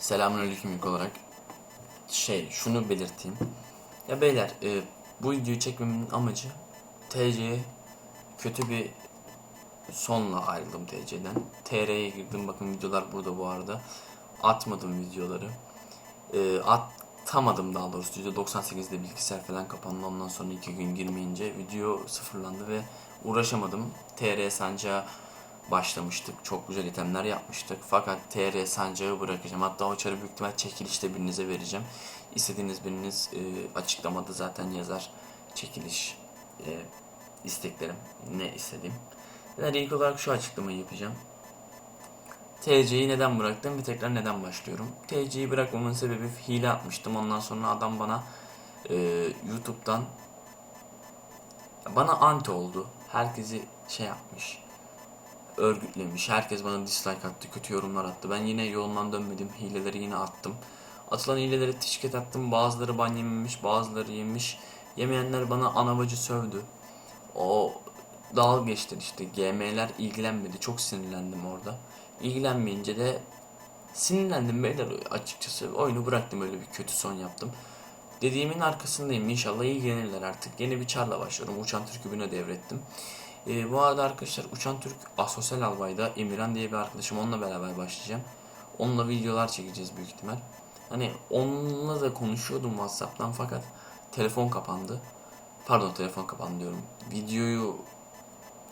Selamünaleyküm ilk olarak. Şey, şunu belirteyim. Ya beyler, e, bu videoyu çekmemin amacı TC'ye kötü bir sonla ayrıldım TC'den. TR'ye girdim. Bakın videolar burada bu arada. Atmadım videoları. E, atamadım daha doğrusu. %98'de bilgisayar falan kapandı. Ondan sonra iki gün girmeyince video sıfırlandı ve uğraşamadım. TR sancağı başlamıştık. Çok güzel itemler yapmıştık. Fakat TR sancağı bırakacağım. Hatta o çarı büyük ihtimal çekilişte birinize vereceğim. İstediğiniz biriniz e, açıklamada zaten yazar çekiliş e, isteklerim. Ne istediğim. Yani ilk olarak şu açıklamayı yapacağım. TC'yi neden bıraktım ve tekrar neden başlıyorum? TC'yi bırakmamın sebebi hile atmıştım. Ondan sonra adam bana e, YouTube'dan bana anti oldu. Herkesi şey yapmış örgütlemiş. Herkes bana dislike attı, kötü yorumlar attı. Ben yine yolumdan dönmedim. Hileleri yine attım. Atılan hileleri tişket attım. Bazıları ban yememiş, bazıları yemiş. Yemeyenler bana anabacı sövdü. O dalga geçti işte. GM'ler ilgilenmedi. Çok sinirlendim orada. İlgilenmeyince de sinirlendim beyler açıkçası. Oyunu bıraktım öyle bir kötü son yaptım. Dediğimin arkasındayım. İnşallah ilgilenirler artık. Yeni bir çarla başlıyorum. Uçan Türkübü'ne devrettim. Ee, bu arada arkadaşlar Uçan Türk Asosyal Albay'da Emirhan diye bir arkadaşım onunla beraber başlayacağım. Onunla videolar çekeceğiz büyük ihtimal. Hani onunla da konuşuyordum Whatsapp'tan fakat telefon kapandı. Pardon telefon kapandı diyorum. Videoyu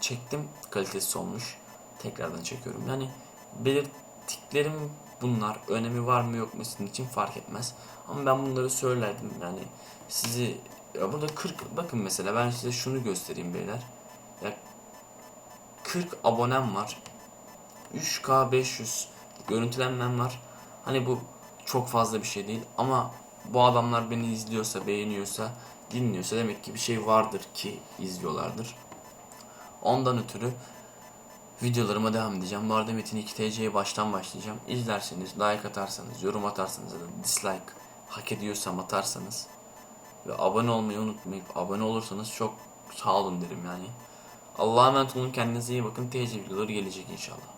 çektim kalitesiz olmuş. Tekrardan çekiyorum. Yani belirttiklerim bunlar. Önemi var mı yok mu sizin için fark etmez. Ama ben bunları söylerdim. Yani sizi ya burada 40 bakın mesela ben size şunu göstereyim beyler. Ya 40 abonem var. 3K 500 görüntülenmem var. Hani bu çok fazla bir şey değil ama bu adamlar beni izliyorsa, beğeniyorsa, dinliyorsa demek ki bir şey vardır ki izliyorlardır. Ondan ötürü videolarıma devam edeceğim. Bu arada Metin 2 TC'ye baştan başlayacağım. İzlerseniz, like atarsanız, yorum atarsanız ya da dislike hak ediyorsam atarsanız ve abone olmayı unutmayıp abone olursanız çok sağ olun derim yani. Allah'a emanet olun kendinize iyi bakın. TC videoları gelecek inşallah.